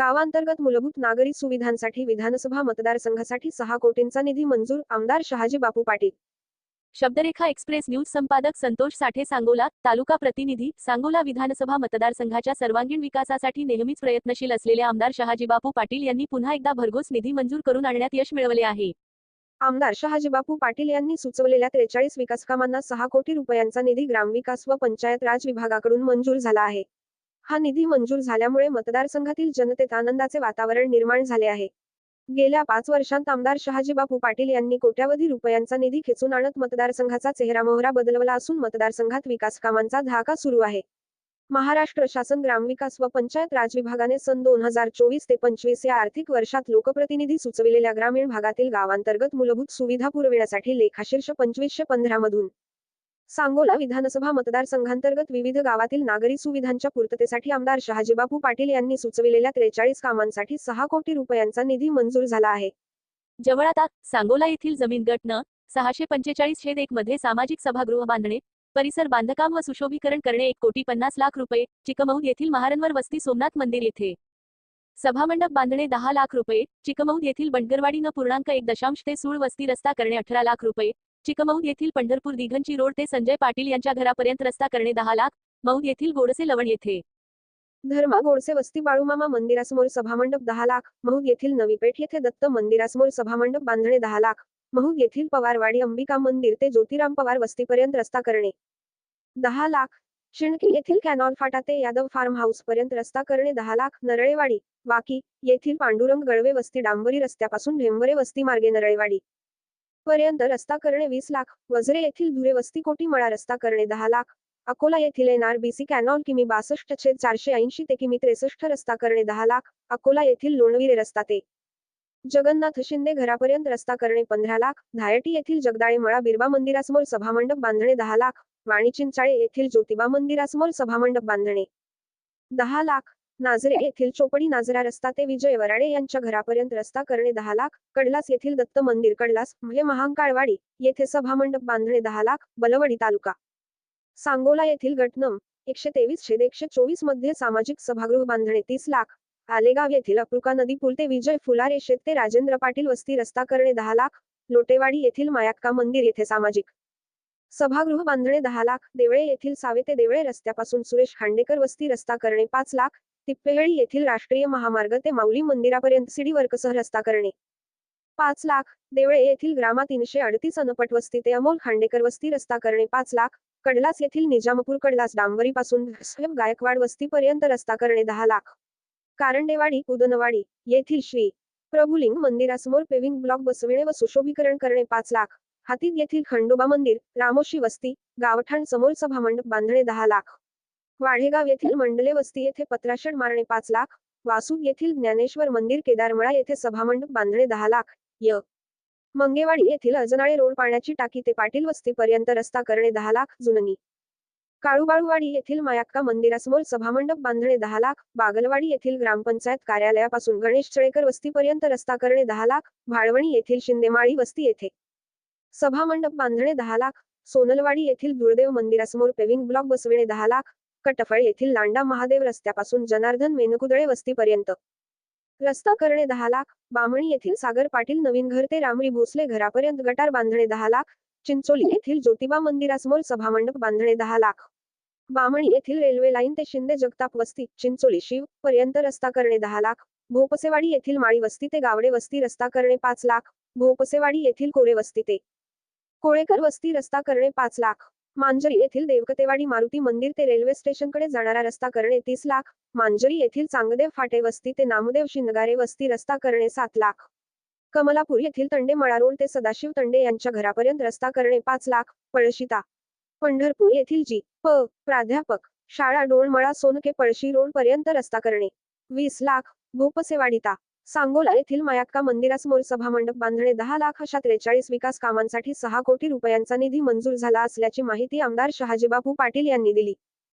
गावांतर्गत मूलभूत नागरी सुविधांसाठी विधानसभा मतदारसंघासाठी सहा कोटींचा निधी मंजूर आमदार शहाजी बापू पाटील. शब्दरेखा एक्सप्रेस न्यूज संपादक संतोष साठे सांगोला तालुका प्रतिनिधी सांगोला विधानसभा मतदारसंघाच्या सर्वांगीण विकासासाठी नेहमीच प्रयत्नशील असलेले आमदार शहाजीबापू पाटील यांनी पुन्हा एकदा भरघोस निधी मंजूर करून आणण्यात यश मिळवले आहे. आमदार शहाजी बापू पाटील यांनी सुचवलेल्या त्रेचाळीस विकासकामांना सहा कोटी रुपयांचा निधी ग्रामविकास व पंचायत राज विभागाकडून मंजूर झाला आहे. हा निधी मंजूर झाल्यामुळे मतदारसंघातील जनतेत आनंदाचे वातावरण निर्माण झाले आहे. गेल्या पाच वर्षांत आमदार शहाजीबापू पाटील यांनी कोट्यावधी रुपयांचा निधी खेचून आणत मतदारसंघाचा चेहरामोहरा बदलवला असून मतदारसंघात विकास कामांचा धाका सुरू आहे. महाराष्ट्र शासन ग्रामविकास व पंचायत राज विभागाने सन दोन हजार चोवीस ते पंचवीस या आर्थिक वर्षात लोकप्रतिनिधी सुचविलेल्या ग्रामीण भागातील गावांतर्गत मूलभूत सुविधा पुरविण्यासाठी लेखाशीर्ष पंचवीसशे पंधरा मधून सांगोला विधानसभा मतदारसंघांतर्गत विविध गावातील नागरी सुविधांच्या पूर्ततेसाठी आमदार शहाजीबापू पाटील यांनी सुचविलेल्या त्रेचाळीस कामांसाठी सहा कोटी रुपयांचा निधी मंजूर झाला आहे. जवळात सांगोला येथील जमीन गट न सहाशे पंचेचाळीस छेद एक मध्ये सामाजिक सभागृह बांधणे परिसर बांधकाम व सुशोभीकरण करणे एक कोटी पन्नास लाख रुपये चिकमौद येथील महारणवर वस्ती सोमनाथ मंदिर येथे. सभामंडप बांधणे दहा लाख रुपये चिकमौद येथील बंडगरवाडी न पूर्णांक एक दशांश ते सूळ वस्ती रस्ता करणे अठरा लाख रुपये चिकमौद येथील पंढरपूर दिघंची रोड ते संजय पाटील यांच्या घरापर्यंत रस्ता करणे दहा लाख मौद येथील गोडसे लवण येथे. धर्मा गोडसे वस्ती बाळूमामा मंदिरासमोर सभामंडप दहा लाख महूद येथील नवीपेठ येथे दत्त मंदिरासमोर सभामंडप बांधणे दहा लाख महूद येथील पवारवाडी अंबिका मंदिर ते ज्योतिराम पवार वस्तीपर्यंत रस्ता करणे दहा लाख शिणकी येथील कॅनॉल फाटा ते यादव फार्म हाऊस पर्यंत रस्ता करणे दहा लाख नरळेवाडी वाकी येथील पांडुरंग गळवे वस्ती डांबरी रस्त्यापासून ढेंबरे वस्ती मार्गे नरळेवाडी. पर्यंत रस्ता करणे वीस लाख वजरे येथील धुरे वस्ती कोटी मळा रस्ता करणे दहा लाख अकोला येथील एनआरबीसी कॅनॉल किमी बासष्ट छेद चारशे ऐंशी ते किमी त्रेसष्ट रस्ता करणे दहा लाख अकोला येथील लोणविरे रस्ता ते. जगन्नाथ शिंदे घरापर्यंत रस्ता करणे पंधरा लाख धायटी येथील जगदाळे मळा बिरबा मंदिरासमोर सभामंडप बांधणे दहा लाख वाणी चिंचाळे येथील ज्योतिबा मंदिरासमोर सभामंडप बांधणे दहा लाख नाझरे येथील चोपडी नाझरा रस्ता ते विजय वराडे यांच्या घरापर्यंत रस्ता करणे दहा लाख कडलास येथील दत्त मंदिर कडलास म्हणजे महांकाळवाडी येथे सभामंडप बांधणे दहा लाख बलवडी तालुका. सांगोला येथील गटनम एकशे तेवीस छेद एकशे चोवीसमध्ये सामाजिक सभागृह बांधणे तीस लाख. आलेगाव येथील अप्रुका नदी पूल ते विजय फुलारे शेत ते राजेंद्र पाटील वस्ती रस्ता करणे दहा लाख. लोटेवाडी येथील मायाक्का मंदिर येथे सामाजिक सभागृह बांधणे दहा लाख. देवळे येथील सावे ते देवळे रस्त्यापासून सुरेश खांडेकर वस्ती रस्ता करणे पाच लाख. तिप्पेहळी येथील राष्ट्रीय महामार्ग ते माऊली मंदिरापर्यंत सिडी वर्कसह रस्ता करणे. पाच लाख देवळे येथील ग्रामा तीनशे अडतीस अनपट वस्ती ते अमोल खांडेकर वस्ती रस्ता करणे. पाच लाख कडलास येथील निजामपूर कडलास डांबरी पासून गायकवाड वस्तीपर्यंत रस्ता करणे. दहा लाख कारंडेवाडी उदनवाडी येथील श्री प्रभुलिंग मंदिरासमोर पेविंग ब्लॉक बसविणे व सुशोभीकरण करणे. पाच लाख हातीत येथील खंडोबा मंदिर रामोशी वस्ती गावठाण समोर सभामंडप बांधणे. दहा लाख वाढेगाव येथील मंडले वस्ती येथे पत्राशड मारणे पाच लाख वासूद येथील ज्ञानेश्वर मंदिर केदारमळा येथे सभामंडप बांधणे दहा लाख य. मंगेवाडी येथील अजनाळे रोड पाण्याची टाकी ते पाटील वस्तीपर्यंत रस्ता करणे दहा लाख जुननी. काळूबाळूवाडी येथील मायाक्का मंदिरासमोर सभामंडप बांधणे दहा लाख बागलवाडी येथील ग्रामपंचायत कार्यालयापासून गणेश चळेकर वस्तीपर्यंत रस्ता करणे दहा लाख भाळवणी येथील शिंदेमाळी वस्ती येथे. सभामंडप बांधणे दहा लाख सोनलवाडी येथील दुर्देव मंदिरासमोर पेविंग ब्लॉक बसविणे दहा लाख कटफळ येथील लांडा महादेव रस्त्यापासून जनार्दन मेनकुदळे वस्तीपर्यंत. रस्ता करणे दहा लाख बामणी येथील सागर पाटील नवीन घर ते रामरी भोसले घरापर्यंत गटार बांधणे दहा लाख चिंचोली येथील ज्योतिबा मंदिरासमोर सभामंडप बांधणे दहा लाख. बामणी येथील रेल्वे लाईन ते शिंदे जगताप वस्ती चिंचोली शिव पर्यंत रस्ता करणे दहा लाख भोपसेवाडी येथील माळी वस्ती ते गावडे वस्ती रस्ता करणे पाच लाख भोपसेवाडी येथील कोरे वस्ती ते कोळेकर वस्ती रस्ता करणे पाच लाख. मांजरी येथील देवकतेवाडी मारुती मंदिर ते रेल्वे स्टेशनकडे जाणारा रस्ता करणे तीस लाख. मांजरी येथील चांगदेव फाटे वस्ती ते नामदेव शिंदगारे वस्ती रस्ता करणे सात लाख. कमलापूर येथील तंडे मळारोड ते सदाशिव तंडे यांच्या घरापर्यंत रस्ता करणे पाच लाख. पळशिता. पंढरपूर येथील जी. प. प्राध्यापक. शाळा डोळमळा सोनके पळशी रोड पर्यंत रस्ता करणे. वीस लाख. भूपसेवाडिता. सांगोला येथील मायाक्का मंदिरासमोर सभामंडप बांधणे दहा लाख अशा त्रेचाळीस विकास कामांसाठी सहा कोटी रुपयांचा निधी मंजूर झाला असल्याची माहिती आमदार शहाजीबापू पाटील यांनी दिली.